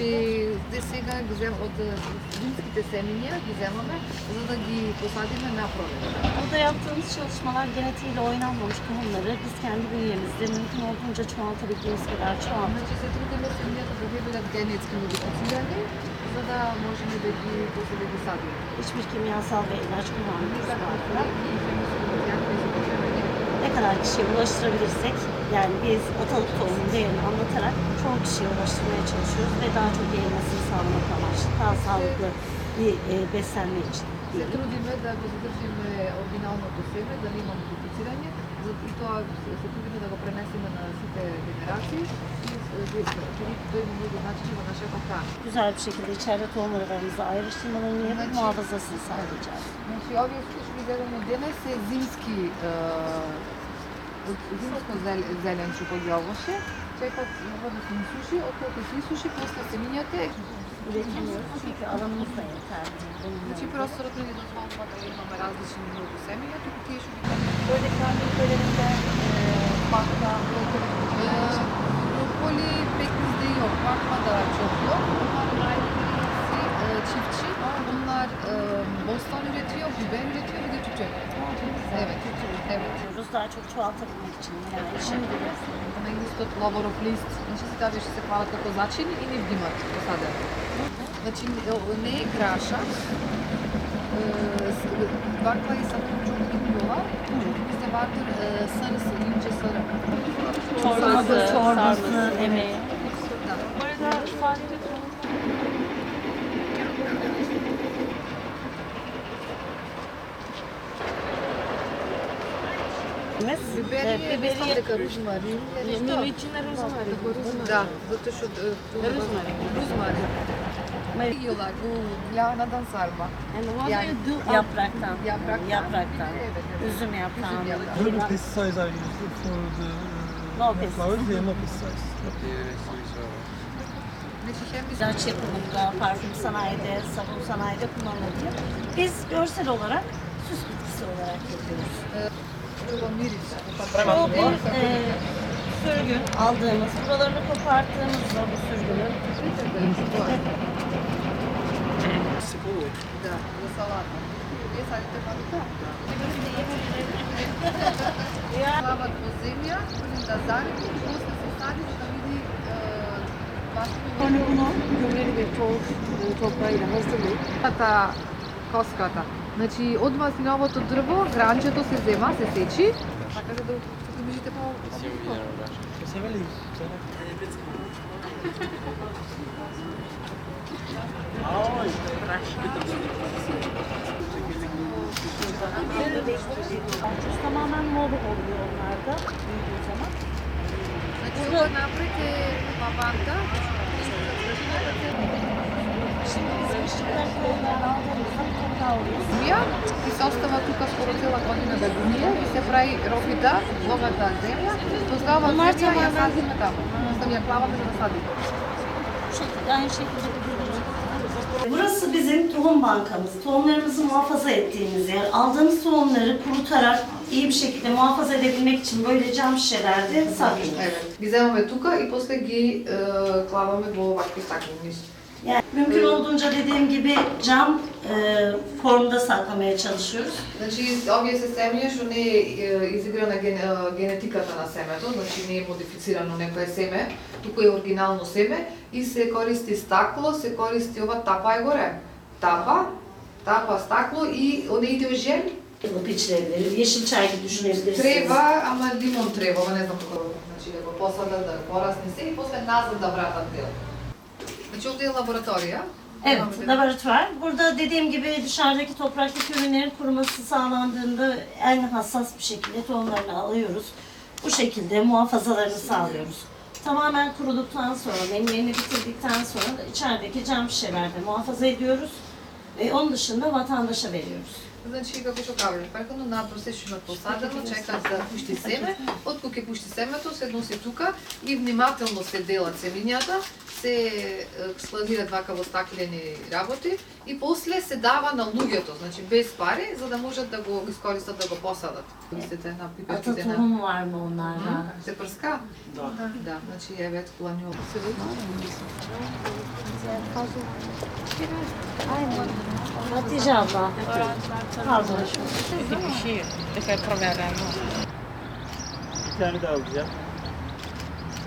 Значи, де сега ги взем от а, зимските семеня, ги вземаме, за да ги посадиме на пролет. Burada yaptığımız çalışmalar genetiğiyle oynanmamış tohumları biz kendi bünyemizde mümkün olduğunca çoğaltabildiğimiz kadar çoğalttık. Значи се трудиме семењата да не бидат генетски модифицирани, за да можем да ги после да ги садиме. Hiçbir kimyasal ve ilaç kullanmıyoruz. ne kadar kişiye ulaştırabilirsek yani biz atalık tohumun değerini anlatarak çoğu kişiye ulaştırmaya çalışıyoruz ve daha çok yayılmasını sağlamak amaçlı. Daha sağlıklı bir e, beslenme için. Se trudime da zadržimo originalno to seme, da nimamo dupliciranje, zato se trudimo da ga prenesemo na sve generacije Güzel bir şekilde içeride tohum aralarımızda ayrıştırmalarını yapıp muhafazasını sağlayacağız. Znači, ovi iskušli zelene dene se zimski, zimsko zelenču podjaloše, čekat vodu se isuši, okoliko se isuši, posle se minjate. Üretemiyoruz çünkü alanımız da yeterli. Znači, prostor odmeni dozvolmada imamo različnu mnogu semenja, tu kutije şu. Böyle kendi ülkelerinde, e, bakta, yok, bakma da çok yok. Onlar ayrısı e, çiftçi. Bunlar e, bostan üretiyor, biber üretiyor bir de tütün. Evet, evet. yapıyoruz. Daha çok çoğaltabilmek için. Yani şimdi На истот лаворов лист, значи се таа беше се хвалат како зачини и не вдимат посадено. Значи о, не е краша, е, с- ваква и сам çok bilmiyorlar. Çünkü bizde vardır e, sarısı, ince sarı. çorbası, Sarısı, çorbası, sarması. yemeği. Da. Bu arada ifade Бибери е мислам дека рузмарин или што? Миличина розмарин. Да, затоа што е, тоа- Рузмарин. Рузмарин. Yiyorlar bu lahanadan sarma. And what Yani- do you do? Yapraktan. Yapraktan. Yapraktan. Evet, evet. Üzüm yaprağından. Üzüm yaprağı. What pesticides are used for the No uh, flowers? pesticides. They are no pesticides. Значи хем biz İlaç yapımında, parfüm sanayide, sabun sanayide kullanılabilir. Biz görsel olarak süs bitkisi olarak yapıyoruz. Prvo miris. Bu bir e, sürgün aldığımız, buralarını koparttığımızda bu sürgünün Да, за салата. Вие садите паприка? Плават во земја, да зарите, после се сади за да види е, Sonra башката Тата коската. Значи, од маслиновото дрво, гранчето се зема, се сечи. Така за да. Се вели? Аој, Ama hemen moda oluyor onlarda büyüdüğü zaman. Значи, ова напред е лаванда, Şimdi biz kışlıklar tohumlarını aldığımızda bir toprağı oluyor. гумија и се остава тука скоро цела година да гумија и се прави робита, богата земја, тогава Bunlar земја ја tamamen- садиме таму. Остави ја клаваме за да садиме. Bu şekilde aynı şekilde Burası bizim tohum bankamız. Tohumlarımızı muhafaza ettiğimiz yer. Aldığımız tohumları kurutarak iyi bir şekilde muhafaza edebilmek için böyle cam şişelerde saklıyoruz. Еве, ги земаме тука и после ги е, клаваме во овакви стаклени. Yani mümkün olduğunca dediğim gibi cam e, formda saklamaya çalışıyoruz. Значи, овие се семја што не е е, изиграна ген, е, генетиката на семето, значи не е модифицирано некое семе, туку е оригинално семе и се користи стакло, се користи ова тапа е горе. Тапа, тапа стакло и онеите жел Yılıp içilebilir. Yeşil çay gibi düşünebilirsiniz. треба, ама лимон треба, ама не знам како, значи да го посадат, да порасне се и после назад да вратат дел. Значи овде е лабораторија. Evet, laboratuvar. Burada dediğim gibi dışarıdaki topraktaki ürünlerin kuruması sağlandığında en hassas bir şekilde tohumlarını alıyoruz. Bu şekilde muhafazalarını sağlıyoruz. Tamamen kuruduktan sonra, nemlerini bitirdikten sonra da içerideki cam şişelerde muhafaza ediyoruz. Ve onun dışında vatandaşa veriyoruz. Значи, како што кажав, прекано на просечно посадено, чекат да пушти семе, откако ќе пушти семето, се носи тука и внимателно се делат семињата, се складира двака во стаклени работи и после се дава на луѓето, значи без пари, за да можат да го искористат, да го посадат. Мислите на пипетите на... нормално, на... Се прска? Да. Да, значи еве кланио. Се А ти жаба? А, Ти пиши, така е проверено. Тя не да взема.